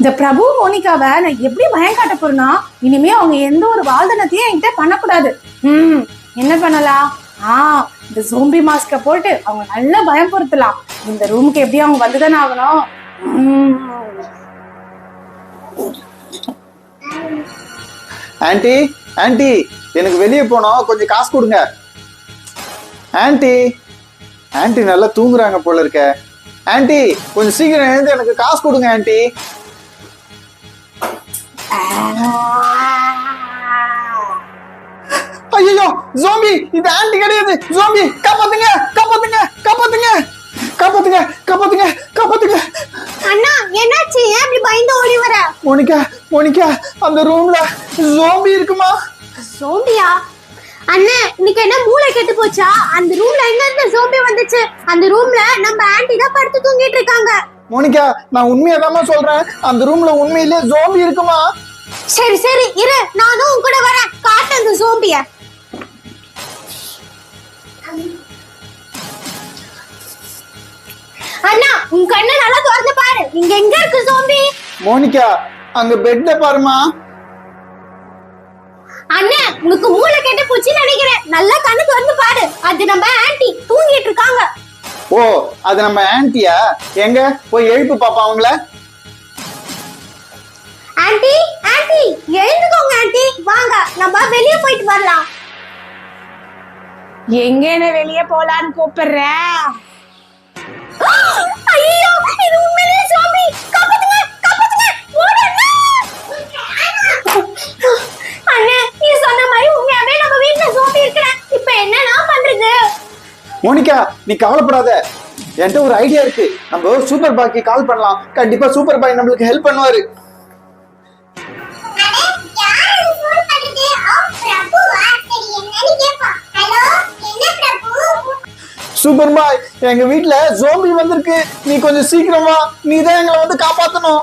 இந்த பிரபு மோனிகாவை நான் எப்படி பயம் காட்ட போறேன்னா இனிமே அவங்க எந்த ஒரு வாதனத்தையும் என்கிட்ட பண்ணக்கூடாது. ம் என்ன பண்ணலாம்? ஆ இந்த சோம்பி மாஸ்க போட்டு அவங்க நல்லா பயம்படுத்தலாம் இந்த ரூமுக்கு எப்படி அவங்க வந்துதானே ஆகணும்? ஆன்டி ஆன்ட்டி எனக்கு வெளியே போனோம். கொஞ்சம் காசு கொடுங்க. ஆன்டி ஆன்டி நல்லா தூங்குறாங்க போல இருக்க. ஆன்டி கொஞ்சம் சீக்கிரம் எழுந்து எனக்கு காசு கொடுங்க ஆன்டி ஐயோ ஜோம்பி இது ஆன்ட்டி கிடையாது. ஜோம்பி காப்பாத்துங்க காப்பாத்துங்க காப்பாத்துங்க. காப்பாத்துங்க காப்பாத்துங்க காப்பாத்துங்க. அண்ணா என்னாச்சு? ஏன் இப்படி பயந்து ஓடி வர? மோனிகா மோனிகா அந்த ரூம்ல ஜோம்பி இருக்குமா? சோம்பியா அண்ணே இன்னைக்கு என்ன மூளை கெட்டு போச்சா? அந்த ரூம்ல எங்க இருந்து சோம்பி வந்துச்சு? அந்த ரூம்ல நம்ம ஆன்ட்டி தான் படுத்து தூங்கிட்டு இருக்காங்க. மோனிகா நான் உண்மையாதாம்மா சொல்றேன். அந்த ரூம்ல உண்மையிலே ஜோம்பி இருக்குமா? சரி சரி இரு. நானும் உன் கூட வரேன். காட்டு அந்த சோம்பிய அண்ணா உன் கண்ணை நல்லா திறந்து பாரு. இங்க எங்க இருக்கு சோம்பி மோனிகா அங்க பெட்ல பாருமா அண்ணே உனக்கு மூளை கெட்டு போச்சுன்னு நினைக்கிறேன். நல்லா கண்ணு திறந்து பாரு. அது நம்ம ஆன்ட்டி தூங்கிட்டு இருக்காங்க. ஓ அது நம்ம ஆன்ட்டியா எங்க? போய் எழுப்பு பாப்பா அவங்கள. ஆன்ட்டி ஆன்ட்டி எழுந்துக்கோங்க ஆன்ட்டி வாங்க நம்ம வெளிய போயிட்டு வரலாம். எங்க என்ன வெளியே போலான்னு கூப்பிடுற? மோனிகா நீ கவலைப்படாத. என்கிட்ட ஒரு ஐடியா இருக்கு. நம்ம சூப்பர் பாய்க்கு கால் பண்ணலாம். கண்டிப்பா சூப்பர் பாய் நம்மளுக்கு ஹெல்ப் பண்ணுவாரு. சூப்பர் பாய் எங்க வீட்டுல ஜோம்பி வந்திருக்கு. நீ கொஞ்சம் சீக்கிரமா நீ தான் எங்களை வந்து காப்பாத்தணும்.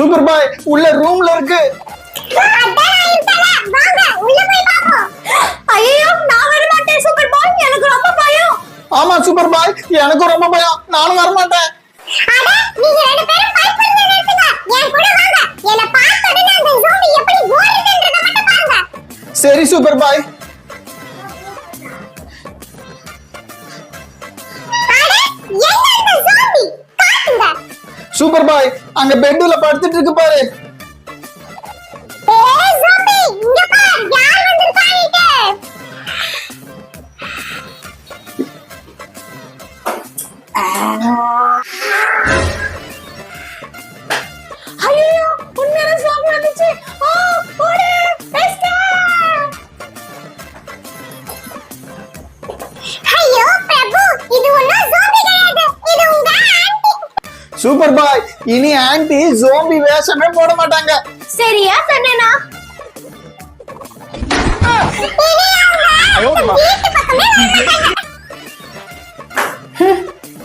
சூப்பர் பாய் உள்ள ரூம்ல இருக்கு. போய் சூப்பர் பாய் ஆமா சூப்பர் பாய் எனக்கும் ரொம்ப பயம். நானும் வர மாட்டேன் அட நீங்க ரெண்டு சூப்பர் பாய் அங்க பெட்ல படுத்துட்டு இருக்கு பாரு. ஏய் ஜோம்பி இங்க பாரு சூப்பர் பாய். இனி ஆன்ட்டி ஜோம்பி வேஷமே போட மாட்டாங்க. சரியா சொன்னேனா? ஐயோ,